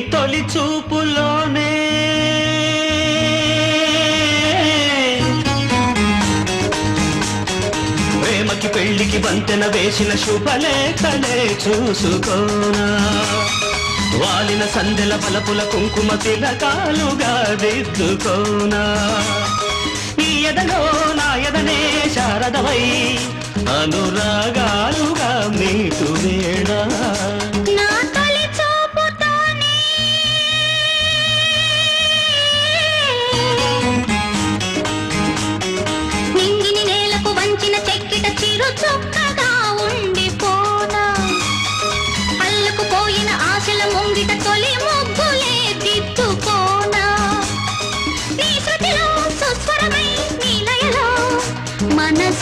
తొలి చూపులోనే. ప్రేమకి పెళ్ళికి వంతెన వేసిన శుభలేఖలే చూసుకోనా. వాలిన సందెల పలపుల కుంకుమ తిలకాలుగా దిద్దుకోనా. నీ ఎదలో నా ఎదనే శారదవై అనురాగా పంచిన చెక్కిట చిరు చొక్కగా ఉండిపోనా అల్లుకుపోయిన ఆశల ముంగిట తొలి